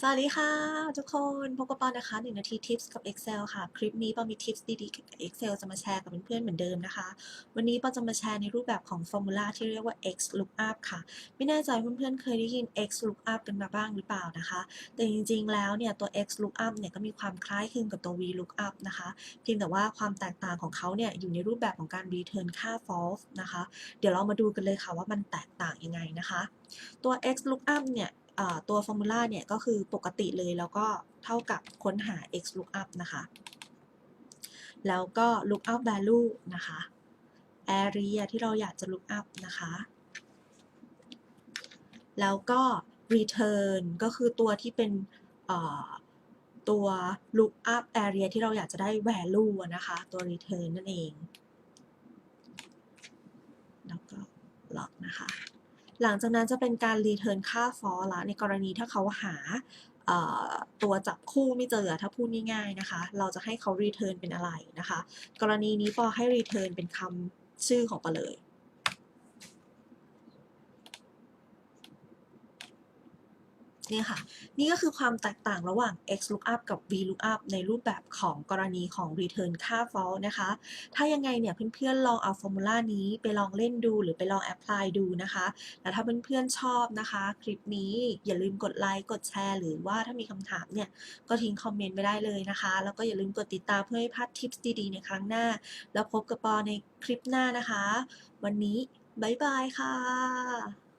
สวัสดีค่ะ ทุกคนพบกับปอนนะคะ1นาทีทิปส์กับ Excel ค่ะ คลิปนี้ปอนมีทิปส์ดีๆเกี่ยวกับ Excel จะมาแชร์กับเพื่อนๆเหมือนเดิมนะคะ วันนี้ปอนจะมาแชร์ในรูปแบบของฟอร์มูลาที่เรียกว่า x lookup ค่ะ ไม่แน่ใจเพื่อนๆเคยได้ยิน x lookup กันมาบ้างหรือเปล่านะคะ แต่จริงๆแล้วเนี่ยตัว x lookup เนี่ยก็มีความคล้ายคลึงกับตัว v lookup นะคะเพียงแต่ว่าความแตกต่างของเขาเนี่ยอยู่ในรูปแบบของการ return ค่า false นะคะ เดี๋ยวเรามาดูกันเลยค่ะว่ามันแตกต่างยังไงนะคะ ตัว x lookup เนี่ย ตัวฟอร์มูลาเนี่ยก็คือปกติเลยแล้วก็เท่ากับค้นหา x lookup นะคะ แล้วก็ lookup value นะคะ area ที่เราอยากจะ lookup นะคะ แล้วก็ return ก็คือตัวที่เป็นตัว lookup area ที่เราอยากจะได้ value นะคะ ตัว return นั่นเอง แล้วก็ log นะคะ หลังจากนั้นจะเป็นการรีเทิร์นค่าฟอละในกรณีถ้าเขาหาตัวจับคู่ไม่เจอถ้าพูดง่ายๆนะคะ เราจะให้เขารีเทิร์นเป็นอะไรนะคะ กรณีนี้ปอให้รีเทิร์นเป็นคำชื่อของปอเลย นี่ค่ะ นี่ก็คือความแตกต่างระหว่าง x lookup กับ v lookup ในรูปแบบของกรณีของ return ค่า false นะคะ ถ้ายังไงเนี่ยเพื่อนๆลองเอาฟอร์มูลานี้ไปลองเล่นดูหรือไปลอง apply ดูนะคะ แล้วถ้าเพื่อนๆชอบนะคะ คลิปนี้อย่าลืมกดไลค์กดแชร์ หรือว่าถ้ามีคำถามเนี่ย ก็ทิ้งคอมเมนต์ไว้ได้เลยนะคะ แล้วก็อย่าลืมกดติดตามเพื่อให้พลาดทิปส์ดีๆในครั้งหน้า แล้วพบกับปอในคลิปหน้านะคะ วันนี้บ๊ายบายค่ะ